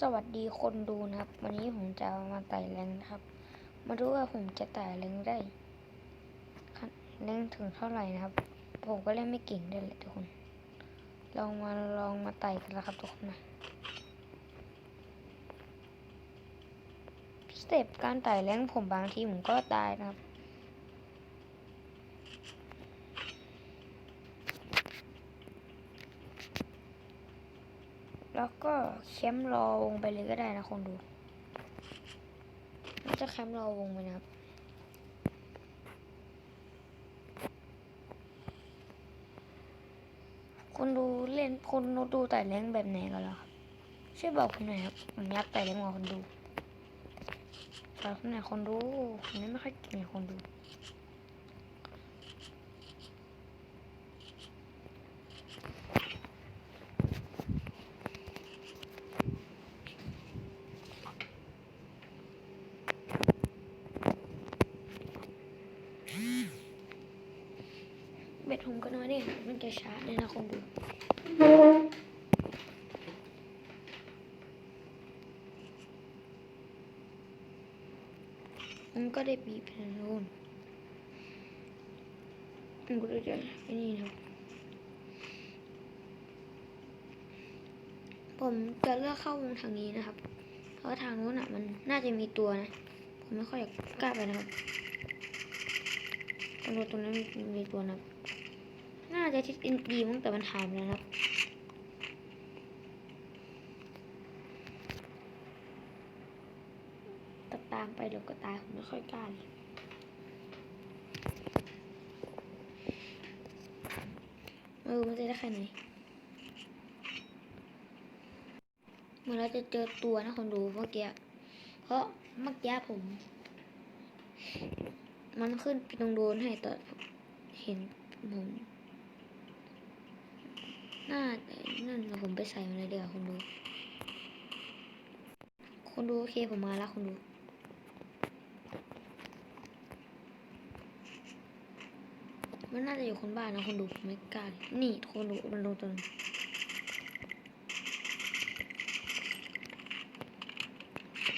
สวัสดีคนดูนะครับ วันนี้ผมจะมาไต่แรงนะครับ มาดูว่าผมจะไต่แรงได้แรงถึงเท่าไหร่นะครับ ผมก็เล่นไม่เก่งด้วยแหละทุกคน ลองมาลองมาไต่กันแล้วครับทุกคนนะสเต็ปการไต่แรงผมบางทีผมก็ตายนะครับ แล้วก็แคมป์รอวงไปเลยก็ได้นะคนดูน่าจะแคมป์รอวงไปนะครับคนดูเล่นคนดูไต่แรงแบบไหนกันล่ะครับช่วยบอกผมหน่อยครับผมอยากไต่แรงกว่าคนดูฝากผมหน่อยคนดูผมไม่ค่อยเก่งคนดู ผมก็นอยเนี่ยมันจะช้าเลยนะคนดูมันก็ได้ปีบนะทุกคนมันก็จะไอ้นี่นะผมจะเลือกเข้าวงทางนี้นะครับ เพราะทางโน้นอะมันน่าจะมีตัวนะ ผมไม่ค่อยอยากกล้าไปนะครับตรงนู้นตรงนั้นมีตัวนะครับ จะทิศอินดีมั้งแต่มันหายไปแล้วนะครับตตามไปเดี๋ยวก็ตายผมไม่ค่อยกล้าเลยเออมันจะได้แค่ไหนเหมื่อนเราจะเจอตัวนะคนดูเมื่อกี้เพราะเมื่อกี้ผม มันขึ้นไปตรงโดนให้แต่เห็นผม น่านั่นนะผมไปใส่มาเลยเดี๋ยวาคนดู คนดูโอเคผมมาแล้วคนดูมันน่าจะอยู่คนบ้านนะคนดูไม่กล้านี่คนดูมันลงตรงนั้น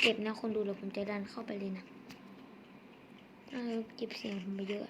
เก็บนะคนดูเดี๋ยวผมจะดันเข้าไปเลยนะเก็บเสียงผมไปเยอะ